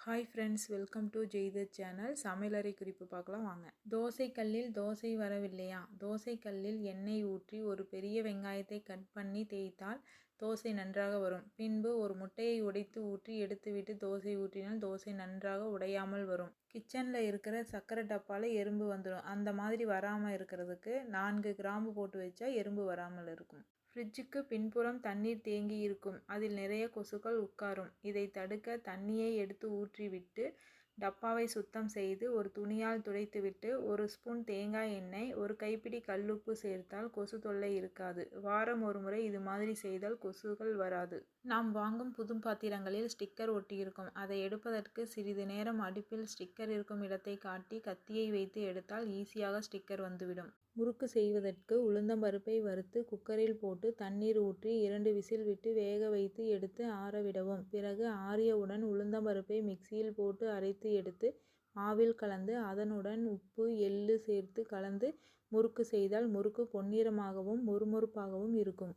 Hi friends welcome to Jaitha channel சமையலறை குறிப்பு பார்க்கலாம் வாங்க. தோசை கல்லில் தோசை வரவில்லையா? தோசை கல்லில் எண்ணெய் ஊற்றி ஒரு பெரிய வெங்காயத்தை கட் பண்ணி தேய்த்தால் தோசை நன்றாக வரும். பின்பு ஒரு முட்டையை உடைத்து ஊற்றி எடுத்துவிட்டு தோசை ஊற்றினால் தோசை நன்றாக உடையாமல் வரும். கிச்சனில் இருக்கிற சர்க்கரை டப்பாவில் எறும்பு வந்துடும் அந்த மாதிரி வராமல் இருக்கிறதுக்கு நான்கு கிராம்பு போட்டு வச்சா எறும்பு வராமல் இருக்கும். ஃப்ரிட்ஜுக்கு பின்புறம் தண்ணீர் தேங்கி இருக்கும். அதில் நிறைய கொசுக்கள் உட்காரும். இதை தடுக்க தண்ணியை எடுத்து ஊற்றிவிட்டு டப்பாவை சுத்தம் செய்து ஒரு துணியால் துடைத்துவிட்டு ஒரு ஸ்பூன் தேங்காய் எண்ணெய் ஒரு கைப்பிடி கல்லுப்பு சேர்த்தால் கொசு தொல்லை இருக்காது. வாரம் ஒரு முறை இது மாதிரி செய்தால் கொசுகள் வராது. நாம் வாங்கும் புது பாத்திரங்களில் ஸ்டிக்கர் ஒட்டியிருக்கும். அதை எடுப்பதற்கு சிறிது நேரம் அடுப்பில் ஸ்டிக்கர் இருக்கும் இடத்தை காட்டி கத்தியை வைத்து எடுத்தால் ஈஸியாக ஸ்டிக்கர் வந்துவிடும். முறுக்கு செய்வதற்கு உளுந்தம்பருப்பை வறுத்து குக்கரில் போட்டு தண்ணீர் ஊற்றி இரண்டு விசில் விட்டு வேக வைத்து எடுத்து ஆறவிடவும் பிறகு ஆறியவுடன் உளுந்தம்பருப்பை மிக்சியில் போட்டு அரைத்து அரைத்து எடுத்து மாவில் கலந்து அதனுடன் உப்பு எள்ளு சேர்த்து கலந்து முறுக்கு செய்தால் முறுக்கு பொன்னிறமாகவும் மொறுமொறுப்பாகவும் இருக்கும்.